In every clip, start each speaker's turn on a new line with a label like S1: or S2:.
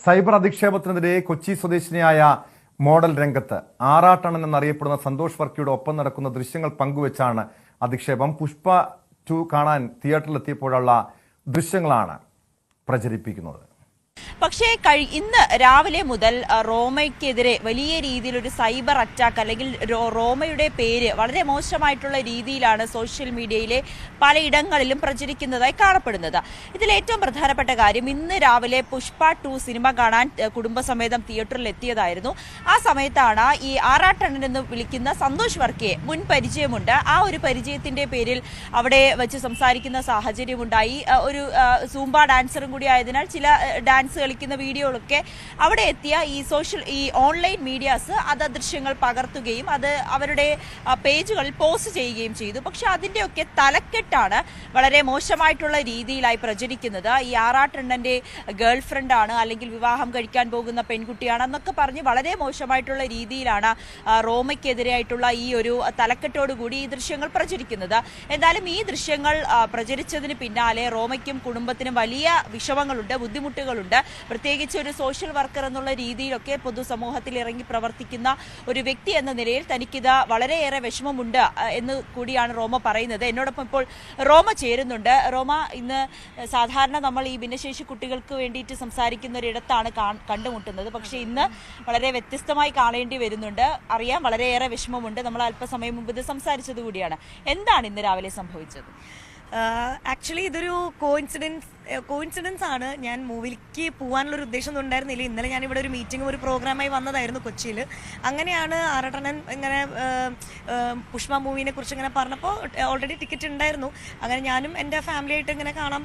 S1: Cyber അധിക്ഷേപത്തിനെതിരെ Kochi സ്വദേശിനിയായ model രംഗത്ത് ആറാട്ടണൻ എന്നറിയപ്പെടുന്ന സന്തോഷ് വർക്കിയുടെ ഒപ്പം നടക്കുന്ന ദൃശ്യങ്ങൾ പങ്കുവെച്ചാണ് അധിക്ഷേപം. പുഷ്പ ടു കാണാൻ തിയേറ്ററിലെത്തിയപ്പോഴുള്ള ദൃശ്യങ്ങളാണ് പ്രചരിപ്പിക്കുന്നത്.
S2: പക്ഷേ കഴി ഇന്ന് രാവിലെ മുതൽ റോമയ്ക്കെതിരെ വലിയ രീതിയിലൊരു സൈബർ അറ്റാക്ക് അല്ലെങ്കിൽ റോമയുടെ പേര് വളരെ മോശമായിട്ടുള്ള രീതിയിലാണ് സോഷ്യൽ മീഡിയയിലെ പലയിടങ്ങളിലും പ്രചരിക്കുന്നതായി കാണപ്പെടുന്നത്. ഇതിൽ ഏറ്റവും പ്രധാനപ്പെട്ട കാര്യം ഇന്ന് രാവിലെ പുഷ്പ ടു സിനിമ കാണാൻ കുടുംബസമേതം തിയേറ്ററിൽ എത്തിയതായിരുന്നു ആ സമയത്താണ് ഈ ആറാട്ടണ്ണൻ എന്ന് വിളിക്കുന്ന സന്തോഷ് വർക്കിയെ മുൻ പരിചയമുണ്ട്. ആ ഒരു പരിചയത്തിന്റെ പേരിൽ അവിടെ വെച്ച് സംസാരിക്കുന്ന സാഹചര്യമുണ്ടായി. ഒരു സൂംബ ഡാൻസറും കൂടി ആയതിനാൽ ചില അ, ഡാൻസ് കളിക്കുന്ന വീഡിയോകളൊക്കെ അവിടെ എത്തിയ ഈ സോഷ്യൽ ഈ ഓൺലൈൻ മീഡിയാസ് അത് ദൃശ്യങ്ങൾ പകർത്തുകയും അത് അവരുടെ പേജുകളിൽ പോസ്റ്റ് ചെയ്യുകയും ചെയ്തു. പക്ഷെ അതിന്റെയൊക്കെ തലക്കെട്ടാണ് വളരെ മോശമായിട്ടുള്ള രീതിയിലായി പ്രചരിക്കുന്നത്. ഈ ആറാട്ടെണ്ണന്റെ ഗേൾ ഫ്രണ്ടാണ് അല്ലെങ്കിൽ വിവാഹം കഴിക്കാൻ പോകുന്ന പെൺകുട്ടിയാണ് എന്നൊക്കെ പറഞ്ഞ് വളരെ മോശമായിട്ടുള്ള രീതിയിലാണ് റോമയ്ക്കെതിരായിട്ടുള്ള ഈ ഒരു തലക്കെട്ടോടു കൂടി ഈ ദൃശ്യങ്ങൾ പ്രചരിക്കുന്നത്. എന്തായാലും ഈ ദൃശ്യങ്ങൾ പ്രചരിച്ചതിന് പിന്നാലെ റോമയ്ക്കും കുടുംബത്തിനും വലിയ വിഷമങ്ങളുണ്ട് ബുദ്ധിമുട്ടുകളുണ്ട്. പ്രത്യേകിച്ച് ഒരു സോഷ്യൽ വർക്കർ എന്നുള്ള രീതിയിലൊക്കെ പൊതുസമൂഹത്തിൽ ഇറങ്ങി പ്രവർത്തിക്കുന്ന ഒരു വ്യക്തി എന്ന നിലയിൽ തനിക്കിത് വളരെയേറെ വിഷമമുണ്ട് എന്ന് കൂടിയാണ് റോമ പറയുന്നത്. എന്നോടൊപ്പം ഇപ്പോൾ റോമ ചേരുന്നുണ്ട്. റോമ ഇന്ന് സാധാരണ നമ്മൾ ഈ ഭിന്നശേഷി കുട്ടികൾക്ക് വേണ്ടിയിട്ട് സംസാരിക്കുന്ന ഒരിടത്താണ് കണ്ടുമുട്ടുന്നത്. പക്ഷേ ഇന്ന് വളരെ വ്യത്യസ്തമായി കാണേണ്ടി വരുന്നുണ്ട്. അറിയാം വളരെയേറെ വിഷമമുണ്ട്. നമ്മൾ അല്പസമയം മുമ്പ് ഇത് സംസാരിച്ചത് കൂടിയാണ്. എന്താണ് ഇന്ന് രാവിലെ സംഭവിച്ചത്?
S3: ആക്ച്വലി ഇതൊരു കോയിൻസിഡൻസ് കോയിൻസിഡൻസ് ആണ് ഞാൻ മൂവിലേക്ക് പോകാനുള്ള ഒരു ഉദ്ദേശം ഉണ്ടായിരുന്നില്ല. ഇന്നലെ ഞാൻ ഇവിടെ ഒരു മീറ്റിംഗും ഒരു പ്രോഗ്രാമായി വന്നതായിരുന്നു കൊച്ചിയിൽ അങ്ങനെയാണ് ആറട്ടണൻ ഇങ്ങനെ പുഷ്പ മൂവിനെ കുറിച്ച് ഇങ്ങനെ പറഞ്ഞപ്പോൾ ഓൾറെഡി ടിക്കറ്റ് ഉണ്ടായിരുന്നു. അങ്ങനെ ഞാനും എന്റെ ഫാമിലി ആയിട്ട് ഇങ്ങനെ കാണാൻ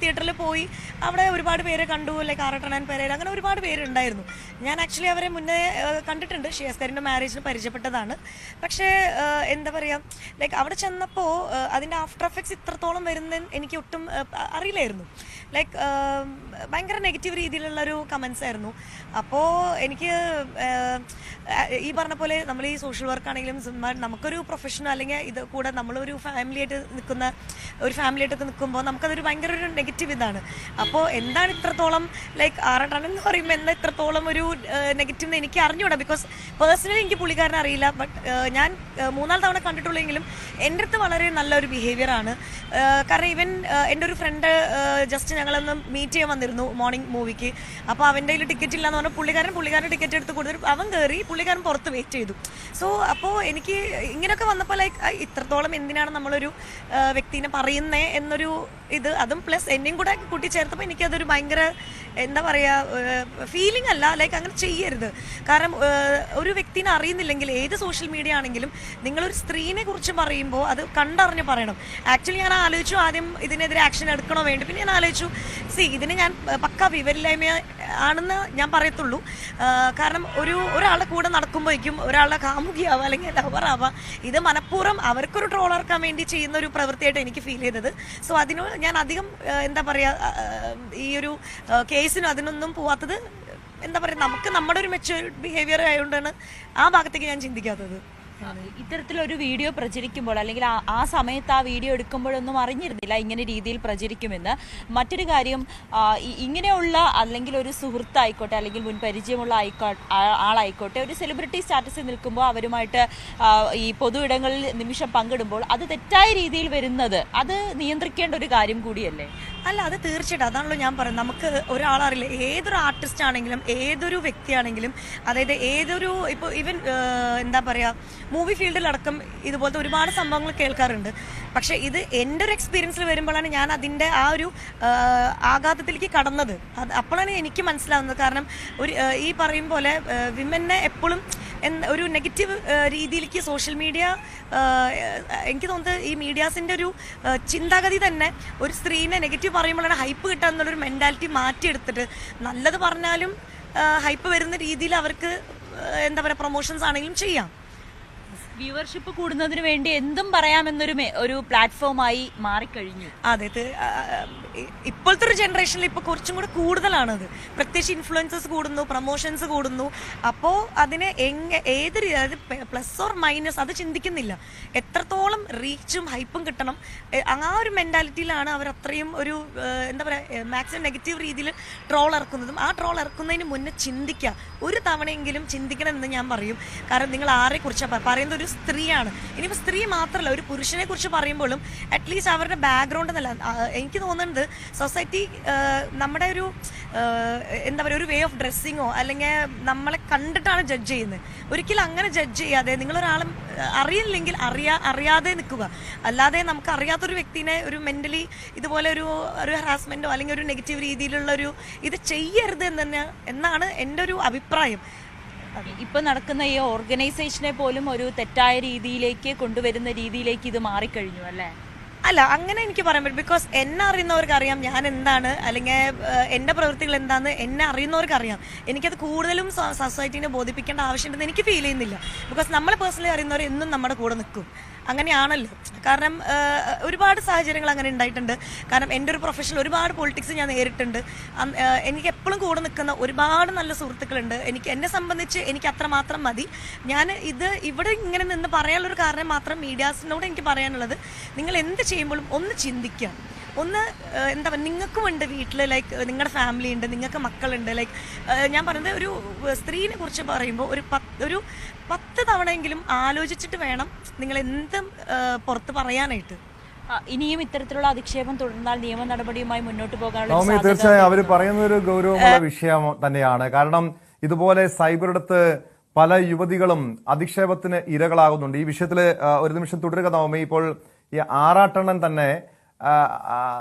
S3: തിയേറ്ററിൽ പോയി. അവിടെ ഒരുപാട് പേരെ കണ്ടു ലൈക്ക് ആറട്ടണൻ പേരേൽ അങ്ങനെ ഒരുപാട് പേരുണ്ടായിരുന്നു ഞാൻ ആക്ച്വലി അവരെ മുന്നേ കണ്ടിട്ടുണ്ട്. ഷിയാസ്കാരിന്റെ മാരേജിന് പരിചയപ്പെട്ടതാണ്. പക്ഷേ എന്താ പറയുക ലൈക്ക് അവിടെ ചെന്നപ്പോൾ അതിന്റെ ആഫ്റ്റർ എഫക്ട്സ് ഇത്രത്തോളം വരുന്ന എനിക്ക് ഒട്ടും ആ, അറിയില്ലായിരുന്നു ലൈക്ക് ഭയങ്കര നെഗറ്റീവ് രീതിയിലുള്ള ഒരു കമൻസ് ആയിരുന്നു. അപ്പോൾ എനിക്ക് ഈ പറഞ്ഞ പോലെ നമ്മൾ ഈ സോഷ്യൽ വർക്ക് ആണെങ്കിലും നമുക്കൊരു പ്രൊഫഷനോ അല്ലെങ്കിൽ ഇത് കൂടെ നമ്മളൊരു ഫാമിലി ആയിട്ട് നിൽക്കുന്ന ഒരു ഫാമിലി ആയിട്ടൊക്കെ നിൽക്കുമ്പോൾ നമുക്കതൊരു ഭയങ്കര ഒരു നെഗറ്റീവ് ഇതാണ്. അപ്പോൾ എന്താണ് ഇത്രത്തോളം ലൈക്ക് ആറാട്ടണം എന്ന് പറയുമ്പോൾ എന്താ ഇത്രത്തോളം ഒരു നെഗറ്റീവ് എന്ന് എനിക്ക് അറിഞ്ഞുകൂടാ ബിക്കോസ് പേഴ്സണലി എനിക്ക് പുള്ളിക്കാരനെ അറിയില്ല. ബട്ട് ഞാൻ മൂന്നാൽ തവണ കണ്ടിട്ടുള്ളെങ്കിലും എന്റെ അടുത്ത് വളരെ നല്ലൊരു ബിഹേവിയർ ആണ്. കാരണം ഈവൻ എന്റെ ഒരു ഫ്രണ്ട് ജസ്റ്റ് ഞങ്ങളൊന്ന് മീറ്റ് ചെയ്യാൻ വന്നിരുന്നു മോർണിംഗ് മൂവിക്ക് അപ്പോൾ അവന്റെ കയ്യിൽ ടിക്കറ്റ് ഇല്ലാന്ന് പറഞ്ഞാൽ പുള്ളിക്കാരൻ പുള്ളിക്കാരൻ ടിക്കറ്റ് എടുത്ത് കൊടുത്തിട്ട് അവൻ കയറി പുള്ളിക്കാരൻ പുറത്ത് വെയിറ്റ് ചെയ്തു. സോ അപ്പോൾ എനിക്ക് ഇങ്ങനെയൊക്കെ വന്നപ്പോൾ ലൈക്ക് ഇത്രത്തോളം എന്തിനാണ് നമ്മളൊരു വ്യക്തിനെ പറയുന്നത് എന്നൊരു ഇത്. അതും പ്ലസ് എന്നെയും കൂടെ കൂട്ടിച്ചേർത്തപ്പോൾ എനിക്കതൊരു ഭയങ്കര എന്താ പറയുക ഫീലിംഗ് അല്ല ലൈക്ക് അങ്ങനെ ചെയ്യരുത്. കാരണം ഒരു വ്യക്തിനെ അറിയുന്നില്ലെങ്കിൽ ഏത് സോഷ്യൽ മീഡിയ ആണെങ്കിലും നിങ്ങളൊരു സ്ത്രീനെ കുറിച്ച് പറയുമ്പോൾ അത് കണ്ടറിഞ്ഞ് പറയണം. ആക്ച്വലി ഞാൻ ആലോചിച്ചു ആദ്യം ഇതിനെതിരെ ആക്ഷൻ എടുക്കണോ വേണ്ടി. പിന്നെ ഞാൻ ആലോചിച്ചു സി ഇതിന് ഞാൻ പക്ക വിവരില്ലായ്മ ആണെന്ന് ഞാൻ പറയത്തുള്ളൂ. കാരണം ഒരു ഒരാളുടെ കൂടെ നടക്കുമ്പോഴേക്കും ഒരാളുടെ കാമുകിയാവുക അല്ലെങ്കിൽ ലവറാവുക ഇത് മനഃപൂർവം അവർക്കൊരു ട്രോൾ ഇറക്കാൻ വേണ്ടി ചെയ്യുന്ന ഒരു പ്രവൃത്തിയായിട്ട് എനിക്ക് ഫീൽ ചെയ്തത്. സോ അതിന് ഞാൻ അധികം എന്താ പറയുക ഈ ഒരു കേസിനും അതിനൊന്നും പോവാത്തത് എന്താ പറയുക നമുക്ക് നമ്മുടെ ഒരു മെച്ചൂർ ബിഹേവിയർ ആയതുകൊണ്ടാണ് ആ ഭാഗത്തേക്ക് ഞാൻ ചിന്തിക്കാത്തത്.
S2: ഇത്തരത്തിലൊരു വീഡിയോ പ്രചരിക്കുമ്പോൾ അല്ലെങ്കിൽ ആ- സമയത്ത് ആ വീഡിയോ എടുക്കുമ്പോഴൊന്നും അറിഞ്ഞിരുന്നില്ല ഇങ്ങനെ രീതിയിൽ പ്രചരിക്കുമെന്ന്. മറ്റൊരു കാര്യം ഇങ്ങനെയുള്ള അല്ലെങ്കിൽ ഒരു സുഹൃത്തായിക്കോട്ടെ അല്ലെങ്കിൽ മുൻ പരിചയമുള്ള ആളായിക്കോട്ടെ ഒരു സെലിബ്രിറ്റി സ്റ്റാറ്റസിൽ നിൽക്കുമ്പോൾ അവരുമായിട്ട് ഈ പൊതു ഇടങ്ങളിൽ നിമിഷം പങ്കിടുമ്പോൾ അത് തെറ്റായ രീതിയിൽ വരുന്നത് അത് നിയന്ത്രിക്കേണ്ട ഒരു കാര്യം കൂടിയല്ലേ?
S3: അല്ല അത് തീർച്ചയായിട്ടും. അതാണല്ലോ ഞാൻ പറയുന്നത്. നമുക്ക് ഒരാളറിയില്ല. ഏതൊരു ആർട്ടിസ്റ്റ് ആണെങ്കിലും ഏതൊരു വ്യക്തിയാണെങ്കിലും അതായത് ഏതൊരു ഇപ്പോൾ ഈവൻ എന്താ പറയുക മൂവി ഫീൽഡിലടക്കം ഇതുപോലത്തെ ഒരുപാട് സംഭവങ്ങൾ കേൾക്കാറുണ്ട്. പക്ഷെ ഇത് എന്റെ ഒരു എക്സ്പീരിയൻസിൽ വരുമ്പോഴാണ് ഞാൻ അതിന്റെ ആ ഒരു ആഘാതത്തിലേക്ക് കടന്നത്. അത് അപ്പോഴാണ് എനിക്ക് മനസ്സിലാവുന്നത്. കാരണം ഒരു ഈ പറയും പോലെ വിമനെ എപ്പോഴും ഒരു നെഗറ്റീവ് രീതിയിലേക്ക് സോഷ്യൽ മീഡിയ എനിക്ക് തോന്നുന്നത് ഈ മീഡിയാസിന്റെ ഒരു ചിന്താഗതി തന്നെ ഒരു സ്ത്രീനെ നെഗറ്റീവ് പറയുമ്പോഴാണ് ഹൈപ്പ് കിട്ടുക എന്നുള്ളൊരു മെന്റാലിറ്റി മാറ്റിയെടുത്തിട്ട് നല്ലത് പറഞ്ഞാലും ഹൈപ്പ് വരുന്ന രീതിയിൽ അവർക്ക് എന്താ പറയുക പ്രൊമോഷൻസ് ആണെങ്കിലും ചെയ്യാം.
S2: വ്യൂവർഷിപ്പ് കൂടുന്നതിന് വേണ്ടി എന്തും പറയാമെന്നൊരു ഒരു പ്ലാറ്റ്ഫോമായി മാറിക്കഴിഞ്ഞു.
S3: അതെ ഇത്, ഇപ്പോഴത്തെ ഒരു ജനറേഷനിൽ ഇപ്പോൾ കുറച്ചും കൂടെ കൂടുതലാണത്. പ്രത്യേകിച്ച് ഇൻഫ്ലുവൻസസ് കൂടുന്നു പ്രൊമോഷൻസ് കൂടുന്നു. അപ്പോൾ അതിനെ എങ്ങ ഏത് അതായത് പ്ലസ് ഓർ മൈനസ് അത് ചിന്തിക്കുന്നില്ല. എത്രത്തോളം റീച്ചും ഹൈപ്പും കിട്ടണം. ആ ഒരു മെന്റാലിറ്റിയിലാണ് അവർ അത്രയും ഒരു എന്താ പറയുക മാക്സിമം നെഗറ്റീവ് രീതിയിൽ ട്രോൾ ഇറക്കുന്നതും. ആ ട്രോൾ ഇറക്കുന്നതിന് മുന്നേ ചിന്തിക്കുക ഒരു തവണയെങ്കിലും ചിന്തിക്കണം എന്ന് ഞാൻ പറയും. കാരണം നിങ്ങൾ ആരെ കുറിച്ചാണ് പറയുന്നത് ഒരു സ്ത്രീയാണ്. ഇനിയിപ്പോൾ സ്ത്രീ മാത്രമല്ല ഒരു പുരുഷനെ കുറിച്ച് പറയുമ്പോഴും അറ്റ്ലീസ്റ്റ് അവരുടെ ബാക്ക്ഗ്രൗണ്ട് എന്നല്ല എനിക്ക് തോന്നുന്നത് സൊസൈറ്റി നമ്മുടെ ഒരു എന്താ പറയുക ഒരു വേ ഓഫ് ഡ്രസ്സിങ്ങോ അല്ലെങ്കിൽ നമ്മളെ കണ്ടിട്ടാണ് ജഡ്ജ് ചെയ്യുന്നത്. ഒരിക്കലും അങ്ങനെ ജഡ്ജ് ചെയ്യാതെ നിങ്ങളൊരാളെ അറിയില്ലെങ്കിൽ അറിയാ അറിയാതെ നിൽക്കുക. അല്ലാതെ നമുക്ക് അറിയാത്തൊരു വ്യക്തിനെ ഒരു മെന്റലി ഇതുപോലെ ഒരു ഒരു ഹറാസ്മെന്റോ അല്ലെങ്കിൽ ഒരു നെഗറ്റീവ് രീതിയിലുള്ള ഒരു ഇത് ചെയ്യരുത് എന്ന് തന്നെ എന്നാണ് എന്റെ ഒരു അഭിപ്രായം.
S2: ഇപ്പൊ നടക്കുന്ന ഈ ഓർഗനൈസേഷനെ പോലും ഒരു തെറ്റായ രീതിയിലേക്ക് കൊണ്ടുവരുന്ന രീതിയിലേക്ക് ഇത് മാറിക്കഴിഞ്ഞു അല്ലേ?
S3: അല്ല അങ്ങനെ എനിക്ക് പറയാൻ പറ്റും ബിക്കോസ് എന്നെ അറിയുന്നവർക്ക് അറിയാം ഞാൻ എന്താണ് അല്ലെങ്കിൽ എന്റെ പ്രവൃത്തികൾ എന്താണെന്ന് എന്നെ അറിയുന്നവർക്ക് അറിയാം എനിക്കത് കൂടുതലും സൊസൈറ്റീനെ ബോധിപ്പിക്കേണ്ട ആവശ്യമുണ്ടെന്ന് എനിക്ക് ഫീൽ ചെയ്യുന്നില്ല. ബിക്കോസ് നമ്മളെ പേഴ്സണലി അറിയുന്നവർ എന്നും നമ്മുടെ കൂടെ നിൽക്കും. അങ്ങനെയാണല്ലോ. കാരണം ഒരുപാട് സാഹചര്യങ്ങൾ അങ്ങനെ ഉണ്ടായിട്ടുണ്ട്. കാരണം എന്റെ ഒരു പ്രൊഫഷണൽ ഒരുപാട് പൊളിറ്റിക്സ് ഞാൻ നേരിട്ടുണ്ട്. എനിക്ക് എപ്പോഴും കൂടെ നിൽക്കുന്ന ഒരുപാട് നല്ല സുഹൃത്തുക്കളുണ്ട്. എനിക്ക് എന്നെ സംബന്ധിച്ച് എനിക്ക് അത്രമാത്രം മതി. ഞാൻ ഇത് ഇവിടെ ഇങ്ങനെ നിന്ന് പറയാനുള്ളൊരു കാരണം മാത്രം മീഡിയാസിനോട് എനിക്ക് പറയാനുള്ളത്. നിങ്ങൾ എന്ത് ചെയ്യുമ്പോഴും ഒന്ന് ചിന്തിക്കുക. ഒന്ന് എന്താ പറയുക നിങ്ങൾക്കും ഉണ്ട് വീട്ടിൽ ലൈക്ക് നിങ്ങളുടെ ഫാമിലി ഉണ്ട് നിങ്ങൾക്ക് മക്കളുണ്ട് ലൈക്ക് ഞാൻ പറയുന്നത് ഒരു സ്ത്രീനെ കുറിച്ച് പറയുമ്പോൾ ഒരു പത്ത് ഒരു പത്ത് തവണയെങ്കിലും ആലോചിച്ചിട്ട് വേണം നിങ്ങൾ എന്തും പുറത്ത് പറയാനായിട്ട്.
S2: ഇനിയും ഇത്തരത്തിലുള്ള അധിക്ഷേപം തുടർന്നാൽ നിയമ നടപടിയുമായി മുന്നോട്ട് പോകാനുള്ള
S1: തീർച്ചയായും അവർ പറയുന്ന ഒരു ഗൗരവമുള്ള വിഷയം തന്നെയാണ്. കാരണം ഇതുപോലെ സൈബറിടത്ത് പല യുവതികളും അധിക്ഷേപത്തിന് ഇരകളാകുന്നുണ്ട്. ഈ വിഷയത്തിൽ ഒരു നിമിഷം തുടരുക നവമി ഇപ്പോൾ ഈ ആറാട്ടണ്ണൻ തന്നെ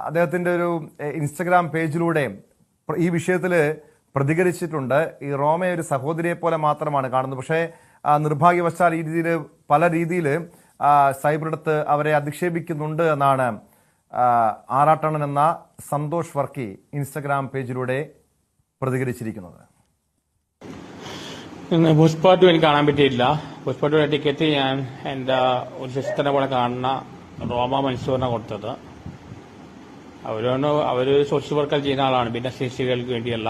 S1: അദ്ദേഹത്തിന്റെ ഒരു ഇൻസ്റ്റഗ്രാം പേജിലൂടെ ഈ വിഷയത്തിൽ പ്രതികരിച്ചിട്ടുണ്ട്. ഈ റോമയെ ഒരു സഹോദരിയെ പോലെ മാത്രമാണ് കാണുന്നത്. പക്ഷേ നിർഭാഗ്യവശാൽ ഈ രീതിയിൽ പല രീതിയിൽ സൈബറിടത്ത് അവരെ അധിക്ഷേപിക്കുന്നുണ്ട് എന്നാണ് ആറാട്ടണൻ എന്ന സന്തോഷ് വർക്കി ഇൻസ്റ്റഗ്രാം പേജിലൂടെ പ്രതികരിച്ചിരിക്കുന്നത്.
S4: പുഷ്പാട്ടു എനിക്ക് കാണാൻ പറ്റിയില്ല പുഷ്പ ടു ടിക്കറ്റ് ഞാൻ എന്റെ ഒരു സിസ്റ്ററിനെ പോലെ കാണുന്ന റോമ മൻസൂറിനെ കൊടുത്തത്. അവരൊന്ന് അവർ സോഷ്യൽ വർക്കർ ചെയ്യുന്ന ആളാണ്. ഭിന്നശേഷികൾക്ക് വേണ്ടിയല്ല.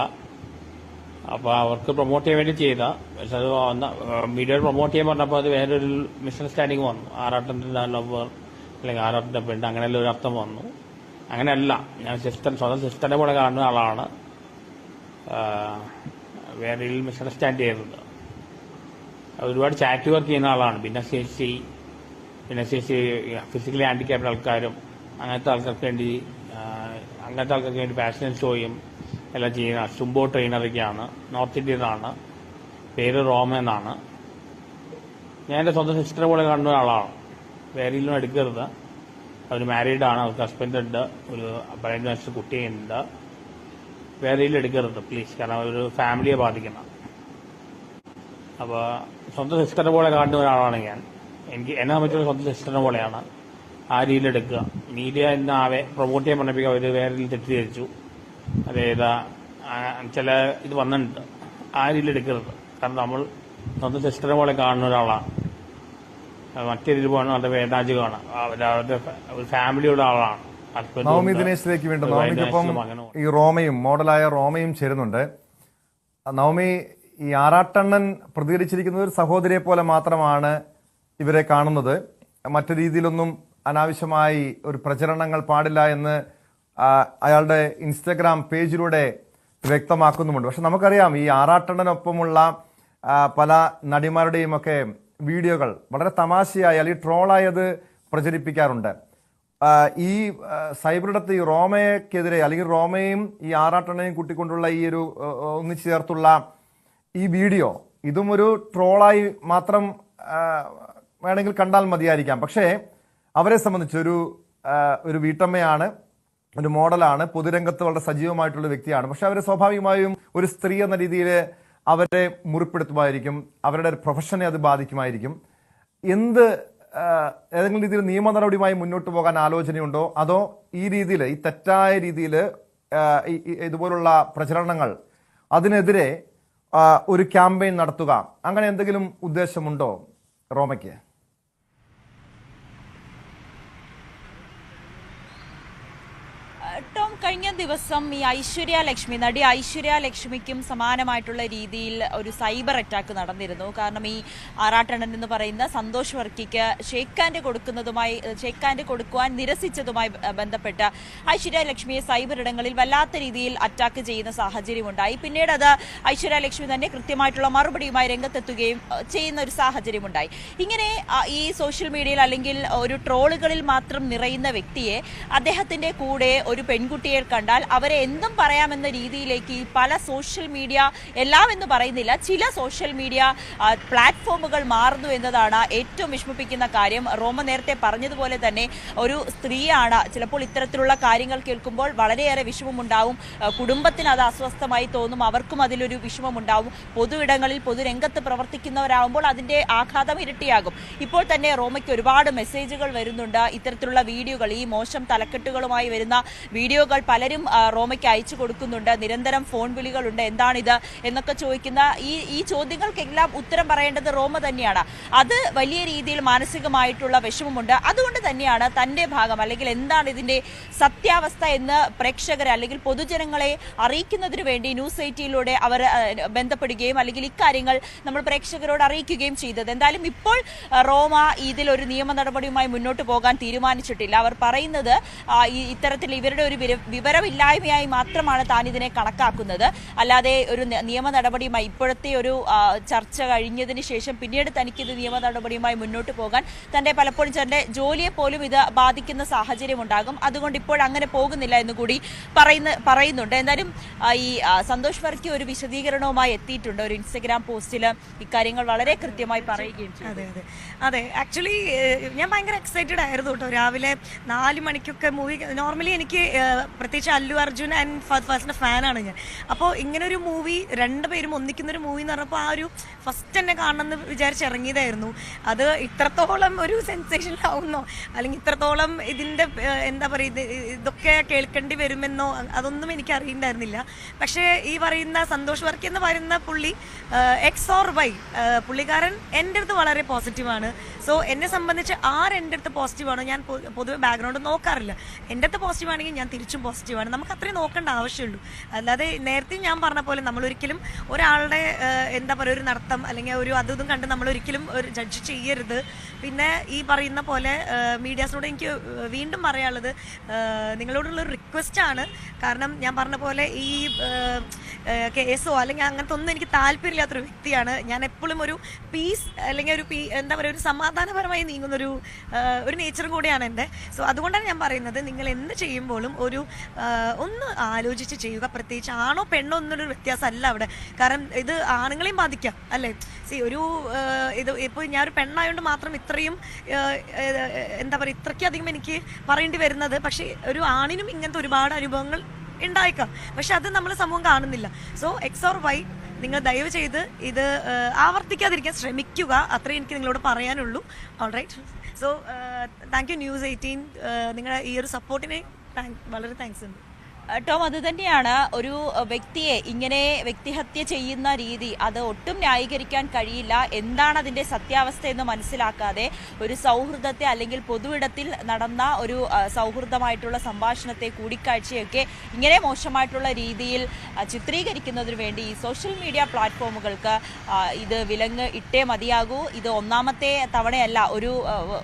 S4: അപ്പോൾ അവർക്ക് പ്രൊമോട്ട് ചെയ്യാൻ വേണ്ടി ചെയ്ത. പക്ഷെ മീഡിയ പ്രൊമോട്ട് ചെയ്യാൻ പറഞ്ഞപ്പോൾ അത് വേറൊരു മിസ്അണ്ടർസ്റ്റാൻഡിങ് വന്നു. ആറാട്ടന്റെ ലവർ അല്ലെങ്കിൽ ആറാട്ടന്റെ പെണ്ണ് അങ്ങനെയുള്ള ഒരു അർത്ഥം വന്നു. അങ്ങനെയല്ല. ഞാൻ സിസ്റ്റർ സ്വന്തം സിസ്റ്ററിനെ പോലെ കാണുന്ന ആളാണ്. വേറെ മിസ്അണ്ടർസ്റ്റാൻഡ് ചെയ്യുന്നത് ഒരുപാട് ചാറ്റ് വർക്ക് ചെയ്യുന്ന ആളാണ്. ഭിന്നശേഷി ഭിന്നശേഷി ഫിസിക്കലി ഹാൻഡിക്യാപ്ഡ് ആൾക്കാരും അങ്ങനത്തെ ആൾക്കാർക്ക് വേണ്ടി അങ്ങനത്തെ ആൾക്കാർക്ക് വേണ്ടി പാഷനൽ ഷോയും എല്ലാം ചെയ്യുന്ന സുംബോ ട്രെയിനറൊക്കെയാണ് നോർത്ത് ഇന്ത്യയിലാണ് പേര് റോമ എന്നാണ്. ഞാൻ എന്റെ സ്വന്തം സിസ്റ്ററെ പോലെ കാണുന്ന ഒരാളാണ്. വേറെയിലും എടുക്കരുത്. അവർ മാരീഡാണ് അവർക്ക് ഹസ്ബൻഡ് ഉണ്ട്. ഒരു പതിനഞ്ച് വയസ്സ് കുട്ടിയുണ്ട് വേറെയിൽ എടുക്കരുത് പ്ലീസ് കാരണം ഒരു ഫാമിലിയെ ബാധിക്കണം. അപ്പോൾ സ്വന്തം സിസ്റ്ററിനെ പോലെ കാണുന്ന ഒരാളാണ് ഞാൻ. എനിക്ക് എന്നെ സംബന്ധിച്ചുള്ള സ്വന്തം സിസ്റ്ററിനെ പോലെയാണ്. ആ രീതിയിൽ എടുക്കുക. മീഡിയ എന്ന ആവെ പ്രൊമോട്ട് ചെയ്യാൻ പറഞ്ഞപ്പോൾ അവർ വേറെ തെറ്റിദ്ധരിച്ചു. അതായത് ചില ഇത് വന്നിട്ടുണ്ട്. ആ രീതിയിൽ എടുക്കരുത്. കാരണം നമ്മൾ സ്വന്തം സിസ്റ്ററെ പോലെ കാണുന്ന ഒരാളാണ്. മറ്റേ പോകണം അവരുടെ വേദാജകമാണ് അവരുടെ അവരുടെ ഒരു ഫാമിലിയുള്ള ആളാണ്.
S1: നവമി ദിനേശിലേക്ക് വീണ്ടും നവമിക്കൊപ്പം ഈ റോമയും മോഡലായ റോമയും ചേരുന്നുണ്ട്. നവമി ഈ ആറാട്ടണ്ണൻ പ്രതികരിച്ചിരിക്കുന്നത് ഒരു സഹോദരിയെ പോലെ മാത്രമാണ് ഇവരെ കാണുന്നത്. മറ്റു രീതിയിലൊന്നും അനാവശ്യമായി ഒരു പ്രചരണങ്ങൾ പാടില്ല എന്ന് അയാളുടെ ഇൻസ്റ്റഗ്രാം പേജിലൂടെ വ്യക്തമാക്കുന്നുമുണ്ട്. പക്ഷെ നമുക്കറിയാം ഈ ആറാട്ടണനൊപ്പമുള്ള പല നടിമാരുടെയും ഒക്കെ വീഡിയോകൾ വളരെ തമാശയായി അല്ലെങ്കിൽ ട്രോളായത് പ്രചരിപ്പിക്കാറുണ്ട്. ഈ സൈബറിടത്ത് ഈ റോമയ്ക്കെതിരെ അല്ലെങ്കിൽ റോമയും ഈ ആറാട്ടണയും കൂട്ടിക്കൊണ്ടുള്ള ഈ ഒരു ഒന്നിച്ചു ചേർത്തുള്ള ഈ വീഡിയോ ഇതും ഒരു ട്രോളായി മാത്രം വേണമെങ്കിൽ കണ്ടാൽ മതിയായിരിക്കാം. പക്ഷേ അവരെ സംബന്ധിച്ച് ഒരു ഒരു വീട്ടമ്മയാണ് ഒരു മോഡലാണ് പൊതുരംഗത്ത് വളരെ സജീവമായിട്ടുള്ള വ്യക്തിയാണ്. പക്ഷെ അവരെ സ്വാഭാവികമായും ഒരു സ്ത്രീ എന്ന രീതിയിൽ അവരെ മുറിപ്പെടുത്തുമായിരിക്കും അവരുടെ പ്രൊഫഷനെ അത് ബാധിക്കുമായിരിക്കും. എന്ത് ഏതെങ്കിലും രീതിയിൽ നിയമ നടപടിയുമായി മുന്നോട്ട് പോകാൻ ആലോചനയുണ്ടോ? അതോ ഈ രീതിയിൽ ഈ തെറ്റായ രീതിയിൽ ഇതുപോലുള്ള പ്രചരണങ്ങൾ അതിനെതിരെ ഒരു ക്യാമ്പയിൻ നടത്തുക അങ്ങനെ എന്തെങ്കിലും ഉദ്ദേശമുണ്ടോ റോമയ്ക്ക്?
S2: ടോം കഴിഞ്ഞ ദിവസം ഈ ഐശ്വര്യ ലക്ഷ്മി നടി ഐശ്വര്യ ലക്ഷ്മിക്കും സമാനമായിട്ടുള്ള രീതിയിൽ ഒരു സൈബർ അറ്റാക്ക് നടന്നിരുന്നു. കാരണം ഈ ആറാട്ടണ്ണൻ എന്ന് പറയുന്ന സന്തോഷ് വർക്കിക്ക് ഷേക്ക് കൊടുക്കുന്നതുമായി ഷേക്ക് കൊടുക്കുവാൻ നിരസിച്ചതുമായി ബന്ധപ്പെട്ട ബന്ധപ്പെട്ട് ഐശ്വര്യ ലക്ഷ്മിയെ സൈബർ ഇടങ്ങളിൽ വല്ലാത്ത രീതിയിൽ അറ്റാക്ക് ചെയ്യുന്ന സാഹചര്യമുണ്ടായി. പിന്നീട് അത് ഐശ്വര്യ ലക്ഷ്മി തന്നെ കൃത്യമായിട്ടുള്ള മറുപടിയുമായി രംഗത്തെത്തുകയും ചെയ്യുന്ന ഒരു സാഹചര്യമുണ്ടായി. ഇങ്ങനെ ഈ സോഷ്യൽ മീഡിയയിൽ അല്ലെങ്കിൽ ഒരു ട്രോളുകളിൽ മാത്രം നിറയുന്ന വ്യക്തിയെ അദ്ദേഹത്തിന്റെ കൂടെ ഒരു പെൺകുട്ടിയെ കണ്ടാൽ അവരെ എന്തും പറയാമെന്ന രീതിയിലേക്ക് പല സോഷ്യൽ മീഡിയ എല്ലാം എന്ന് പറയുന്നില്ല ചില സോഷ്യൽ മീഡിയ പ്ലാറ്റ്ഫോമുകൾ മാറുന്നു എന്നതാണ് ഏറ്റവും വിഷമിപ്പിക്കുന്ന കാര്യം. റോമ നേരത്തെ പറഞ്ഞതുപോലെ തന്നെ ഒരു സ്ത്രീയാണ് ചിലപ്പോൾ ഇത്തരത്തിലുള്ള കാര്യങ്ങൾ കേൾക്കുമ്പോൾ വളരെയേറെ വിഷമമുണ്ടാവും. കുടുംബത്തിന് അത് അസ്വസ്ഥമായി തോന്നും അവർക്കും അതിലൊരു വിഷമമുണ്ടാവും. പൊതു ഇടങ്ങളിൽ പൊതുരംഗത്ത് പ്രവർത്തിക്കുന്നവരാകുമ്പോൾ അതിന്റെ ആഘാതം ഇരട്ടിയാകും. ഇപ്പോൾ തന്നെ റോമയ്ക്ക് ഒരുപാട് മെസ്സേജുകൾ വരുന്നുണ്ട്. ഇത്തരത്തിലുള്ള വീഡിയോകൾ ഈ മോശം തലക്കെട്ടുകളുമായി വരുന്ന വീഡിയോകൾ പലരും റോമയ്ക്ക് അയച്ചു കൊടുക്കുന്നുണ്ട്. നിരന്തരം ഫോൺ വിളികളുണ്ട്. എന്താണിത് എന്നൊക്കെ ചോദിക്കുന്ന ഈ ഈ ചോദ്യങ്ങൾക്കെല്ലാം ഉത്തരം പറയേണ്ടത് റോമ തന്നെയാണ്. അത് വലിയ രീതിയിൽ മാനസികമായിട്ടുള്ള വിഷമമുണ്ട്. അതുകൊണ്ട് തന്നെയാണ് തന്റെ ഭാഗം അല്ലെങ്കിൽ എന്താണ് ഇതിന്റെ സത്യാവസ്ഥ എന്ന് പ്രേക്ഷകരെ അല്ലെങ്കിൽ പൊതുജനങ്ങളെ അറിയിക്കുന്നതിന് വേണ്ടി ന്യൂസ് എയ്റ്റിയിലൂടെ അവർ ബന്ധപ്പെടുകയും അല്ലെങ്കിൽ ഇക്കാര്യങ്ങൾ നമ്മൾ പ്രേക്ഷകരോട് അറിയിക്കുകയും ചെയ്തത്. എന്തായാലും ഇപ്പോൾ റോമ ഇതിലൊരു നിയമ നടപടിയുമായി മുന്നോട്ട് പോകാൻ തീരുമാനിച്ചിട്ടില്ല. അവർ പറയുന്നത് ഇത്തരത്തിൽ ഇവരുടെ ഒരു വിര- വിവരമില്ലായ്മയായി മാത്രമാണ് താൻ ഇതിനെ കണക്കാക്കുന്നത്. അല്ലാതെ ഒരു നിയമ നടപടിയുമായി ഇപ്പോഴത്തെ ഒരു ചർച്ച കഴിഞ്ഞതിന് ശേഷം പിന്നീട് തനിക്ക് ഇത് നിയമ നടപടിയുമായി മുന്നോട്ട് പോകാൻ തന്റെ പലപ്പോഴും തന്റെ ജോലിയെ പോലും ഇത് ബാധിക്കുന്ന സാഹചര്യം ഉണ്ടാകും. അതുകൊണ്ട് ഇപ്പോൾ അങ്ങനെ പോകുന്നില്ല എന്ന് കൂടി പറയുന്ന പറയുന്നുണ്ട്. എന്തായാലും ഈ സന്തോഷ് വർക്കി ഒരു വിശദീകരണവുമായി എത്തിയിട്ടുണ്ട്. ഒരു ഇൻസ്റ്റഗ്രാം പോസ്റ്റിൽ ഇക്കാര്യങ്ങൾ വളരെ കൃത്യമായി പറയുകയും
S3: അതെ അതെ. അതെ ആക്ച്വലി ഞാൻ ഭയങ്കര എക്സൈറ്റഡ് ആയിരുന്നു കേട്ടോ. രാവിലെ നാല് മണിക്കൊക്കെ മൂവി നോർമലി എനിക്ക് പ്രത്യേകിച്ച് അല്ലു അർജുൻ ആൻഡ് ഫഹദ് ഫാസിന്റെ ഫാനാണ് ഞാൻ. അപ്പോൾ ഇങ്ങനെ ഒരു മൂവി രണ്ടുപേരും ഒന്നിക്കുന്ന ഒരു മൂവി എന്ന് പറഞ്ഞപ്പോൾ ആ ഒരു ഫസ്റ്റ് തന്നെ കാണണമെന്ന് വിചാരിച്ച് ഇറങ്ങിയതായിരുന്നു അത് ഇത്രത്തോളം ഒരു സെൻസേഷൻ ആവുന്നോ? അല്ലെങ്കിൽ ഇത്രത്തോളം ഇതിന്റെ എന്താ പറയുക ഇത് ഇതൊക്കെ കേൾക്കേണ്ടി വരുമെന്നോ? അതൊന്നും എനിക്ക് അറിയണ്ടായിരുന്നില്ല പക്ഷേ ഈ പറയുന്ന സന്തോഷ് വർക്ക് എന്ന് പറയുന്ന പുള്ളി എക്സ് ഓർ വൈ പുള്ളിക്കാരൻ എന്റെ അടുത്ത് വളരെ പോസിറ്റീവാണ് സോ എന്നെ സംബന്ധിച്ച് ആര് എന്റെ അടുത്ത് പോസിറ്റീവാണോ ഞാൻ പൊതുവെ ബാക്ക്ഗ്രൗണ്ട് നോക്കാറില്ല. എന്റെ അടുത്ത് പോസിറ്റീവ് ആണെങ്കിൽ ഞാൻ തിരിച്ചും പോസിറ്റീവാണ് നമുക്ക് അത്രയും നോക്കേണ്ട ആവശ്യമുള്ളൂ. അല്ലാതെ നേരത്തെ ഞാൻ പറഞ്ഞ പോലെ നമ്മൾ ഒരിക്കലും ഒരാളുടെ എന്താ പറയുക ഒരു നടത്തം അല്ലെങ്കിൽ ഒരു അതും ഇതും കണ്ട് നമ്മൾ ഒരിക്കലും ഒരു ജഡ്ജ് ചെയ്യരുത്. പിന്നെ ഈ പറയുന്ന പോലെ മീഡിയാസിനോട് എനിക്ക് വീണ്ടും പറയാനുള്ളത് നിങ്ങളോടുള്ള ഒരു റിക്വസ്റ്റ് ആണ്. കാരണം ഞാൻ പറഞ്ഞ പോലെ ഈ കേസോ അല്ലെങ്കിൽ അങ്ങനത്തെ ഒന്നും എനിക്ക് താല്പര്യമില്ലാത്തൊരു വ്യക്തിയാണ്. ഞാൻ എപ്പോഴും ഒരു പീസ് അല്ലെങ്കിൽ ഒരു പീ എന്താ പറയുക ഒരു സമാധാനപരമായി നീങ്ങുന്നൊരു ഒരു നേച്ചറും കൂടിയാണ് എന്റെ. സോ അതുകൊണ്ടാണ് ഞാൻ പറയുന്നത് നിങ്ങൾ എന്ത് ചെയ്യുമ്പോഴും ഒരു ഒന്ന് ആലോചിച്ച് ചെയ്യുക. പ്രത്യേകിച്ച് ആണോ പെണ്ണോ എന്നൊരു വ്യത്യാസമല്ല അവിടെ. കാരണം ഇത് ആണുങ്ങളെയും ബാധിക്കാം അല്ലേ? സി ഒരു ഇത് ഇപ്പോൾ ഞാൻ ഒരു പെണ്ണായതുകൊണ്ട് മാത്രം ഇത്രയും എന്താ പറയുക ഇത്രയ്ക്കധികം എനിക്ക് പറയേണ്ടി വരുന്നത്. പക്ഷേ ഒരു ആണിനും ഇങ്ങനത്തെ ഒരുപാട് അനുഭവങ്ങൾ ഉണ്ടായേക്കാം. പക്ഷെ അത് നമ്മൾ സമൂഹം കാണുന്നില്ല. സോ എക്സ് ഓർ വൈ നിങ്ങൾ ദയവ് ചെയ്ത് ഇത് ആവർത്തിക്കാതിരിക്കാൻ ശ്രമിക്കുക. അത്രേ എനിക്ക് നിങ്ങളോട് പറയാനുള്ളൂ. All right so thank you news eighteen നിങ്ങളുടെ ഈ ഒരു സപ്പോർട്ടിനെ താങ്ക് വളരെ താങ്ക്സ് ഉണ്ട്.
S2: ടോം അത് തന്നെയാണ് ഒരു വ്യക്തിയെ ഇങ്ങനെ വ്യക്തിഹത്യ ചെയ്യുന്ന രീതി അത് ഒട്ടും ന്യായീകരിക്കാൻ കഴിയില്ല. എന്താണ് അതിന്റെ സത്യാവസ്ഥ എന്ന് മനസ്സിലാക്കാതെ ഒരു സൗഹൃദത്തെ അല്ലെങ്കിൽ പൊതുവിടത്തിൽ നടന്ന ഒരു സൗഹൃദമായിട്ടുള്ള സംഭാഷണത്തെ കൂടിക്കാഴ്ചയൊക്കെ ഇങ്ങനെ മോശമായിട്ടുള്ള രീതിയിൽ ചിത്രീകരിക്കുന്നതിന് വേണ്ടി ഈ സോഷ്യൽ മീഡിയ പ്ലാറ്റ്ഫോമുകൾക്ക് ഇത് വിലങ്ങ് ഇട്ടേ മതിയാകൂ. ഇത് ഒന്നാമത്തെ തവണയല്ല ഒരു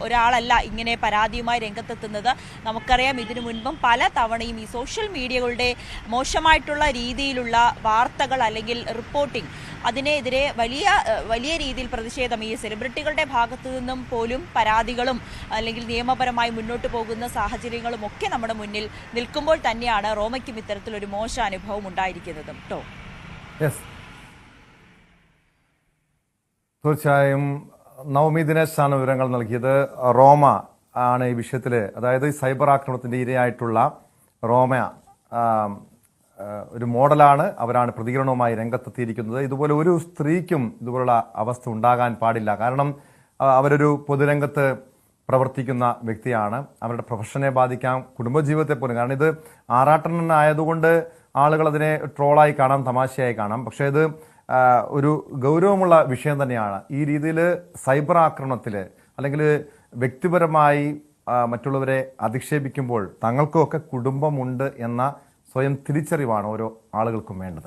S2: ഒരാളല്ല ഇങ്ങനെ പരാതിയുമായി രംഗത്തെത്തുന്നത്. നമുക്കറിയാം ഇതിനു മുൻപും പല തവണയും ഈ സോഷ്യൽ മീഡിയകളുടെ മോശമായിട്ടുള്ള രീതിയിലുള്ള വാർത്തകൾ അല്ലെങ്കിൽ റിപ്പോർട്ടിംഗ് അതിനെതിരെ വലിയ വലിയ രീതിയിൽ പ്രതിഷേധം ഈ സെലിബ്രിറ്റികളുടെ ഭാഗത്തു നിന്നും പോലും പരാതികളും അല്ലെങ്കിൽ നിയമപരമായി മുന്നോട്ട് പോകുന്ന സാഹചര്യങ്ങളും ഒക്കെ നമ്മുടെ മുന്നിൽ നിൽക്കുമ്പോൾ തന്നെയാണ് റോമയ്ക്കും ഇത്തരത്തിലൊരു മോശ അനുഭവം ഉണ്ടായിരിക്കുന്നതും കേട്ടോ
S1: തീർച്ചയായും നവമി ദിനേശാണ് വിവരങ്ങൾ നൽകിയത്. റോമ ആണ് ഈ വിഷയത്തിൽ അതായത് സൈബർ ആക്രമണത്തിന്റെ ഇരയായിട്ടുള്ള റോമ ഒരു മോഡലാണ് അവരാണ് പ്രതികരണവുമായി രംഗത്തെത്തിയിരിക്കുന്നത്. ഇതുപോലെ ഒരു സ്ത്രീക്കും ഇതുപോലുള്ള അവസ്ഥ ഉണ്ടാകാൻ പാടില്ല. കാരണം അവരൊരു പൊതുരംഗത്ത് പ്രവർത്തിക്കുന്ന വ്യക്തിയാണ്. അവരുടെ പ്രൊഫഷനെ ബാധിക്കാം കുടുംബജീവിതത്തെ പോലും. കാരണം ഇത് ആറാട്ടനായതുകൊണ്ട് ആളുകൾ അതിനെ ട്രോളായി കാണാം തമാശയായി കാണാം. പക്ഷേ ഇത് ഒരു ഗൗരവമുള്ള വിഷയം തന്നെയാണ്. ഈ രീതിയിൽ സൈബർ ആക്രമണത്തിൽ അല്ലെങ്കിൽ വ്യക്തിപരമായി മറ്റുള്ളവരെ അധിക്ഷേപിക്കുമ്പോൾ തങ്ങൾക്കുമൊക്കെ കുടുംബമുണ്ട് എന്ന സ്വയം തിരിച്ചറിവാണ് ഓരോ ആളുകൾക്കും വേണ്ടത്.